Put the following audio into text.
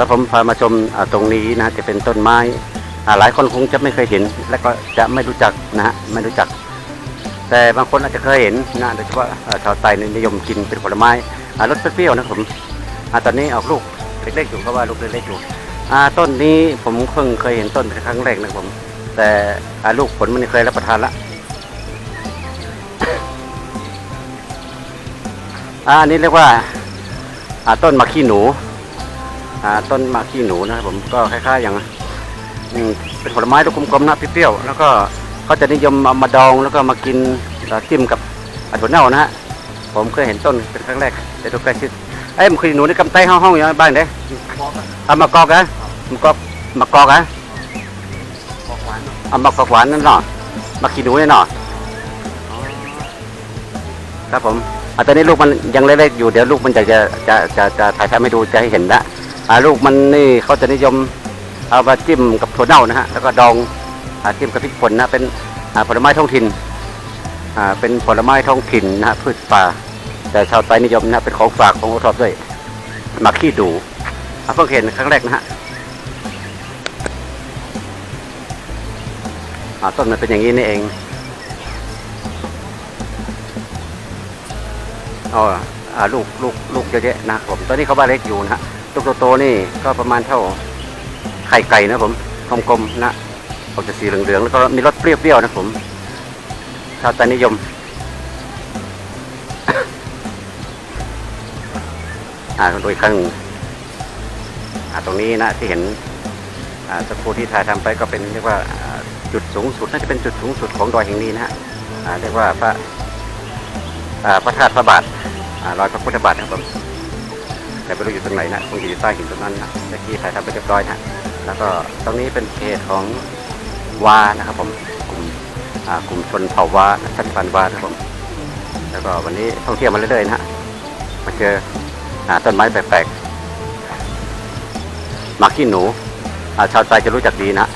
ครับผมพามาชมตรงนี้นะจะเป็นต้นไม้หลายคนคงจะไม่เคยเห็น และก็จะไม่รู้จักนะฮะไม่รู้จัก แต่บางคนอาจจะเคยเห็นนะโดยเฉพาะอ่าชาวไทยนิยมกินเป็นผลไม้รสเปรี้ยวนะครับผมอตอนนี้ออกลูกเล็กๆอยู่เพราะว่าลูกเล็กๆอยู่ต้นนี้ผมเพิ่งเคยเห็นต้นเป็นครั้งแรกนะผม แต่ลูกผลมันเคยรับประทานละอันนี้เรียกว่าต้นมะขี้หนู ต้นมะขี้หนูนะครับผมก็คล้ายๆอย่างเป็นผลไม้ลูกกลมๆนะเปรี้ยวๆแล้วก็เขาจะนิยมเอามาดองแล้วก็มากินจิ้มกับอันถั่วเน่านะฮะผมเคยเห็นต้นเป็นครั้งแรกแต่ตัวใกล้ชิดไอ้ยมะขี้หนูในี่กำไตห้องๆอยู่บ้านเด้เอามากอกอะมากอกมากอกอะเอามากอกหวานนั่นเนาะมะขี้หนูนี่เนาะครับผมอะตอนนี้ลูกมันยังเล็กๆอยู่เดี๋ยวลูกมันจะจะจะจะจะถ่ายทำให้ดูจะให้เห็นละ ลูกมันนี่เขาจะนิยมเอามาจิ้มกับถั่วเน่านะฮะแล้วก็ดองอาจิ้มกับพริกป่นนะเป็นอาผลไม้ท้องถิ่นอาเป็นผลไม้ท้องถิ่นนะฮะพืชป่า แต่ชาวไทยนิยมนะเป็นของฝากของโอทอปด้วยมักขี้ดูอะเพิ่งเห็นครั้งแรกนะฮะอาต้นมันเป็นอย่างนี้นี่เองอ๋ออ่าลูกลูกลูกเยอะแยะนะครับผมตอนนี้เขาบ้านเล็กอยู่นะฮะ ลูกโตๆนี่ก็ประมาณเท่าไข่ไก่นะผมกลมๆนะออกจะสีเหลืองๆแล้วก็มีรสเปรี้ยวๆนะผมชาวไทยนิยมอ่าดูอีกครั้งหนึ่งอ่าตรงนี้นะที่เห็นอ่าสกูที่ถ่ายทำไปก็เป็นเรียกว่าอ่าจุดสูงสุดน่าจะเป็นจุดสูงสุดของดอยแห่งนี้นะฮะอ่าเรียกว่าพระอ่าพระธาตุพระบาทอ่ารอยพระพุทธบาทนะครับผม แต่ไม่รู้อยู่ตรงไหนนะคงอยู่ใต้หินตรงนั้นนะเมื่อกี้ถ่ายทำไปเรียบร้อยนะแล้วก็ตรงนี้เป็นเขตของวานะครับผมกลุ่มกลุ่มชนเผ่าวาชาติพันธุ์วานะครับผม แล้วก็วันนี้ท่องเที่ยวมาเรื่อยๆนะฮะมาเจออต้นไม้แปลกๆมาขี้หนูชาวไทยจะรู้จักดีนะ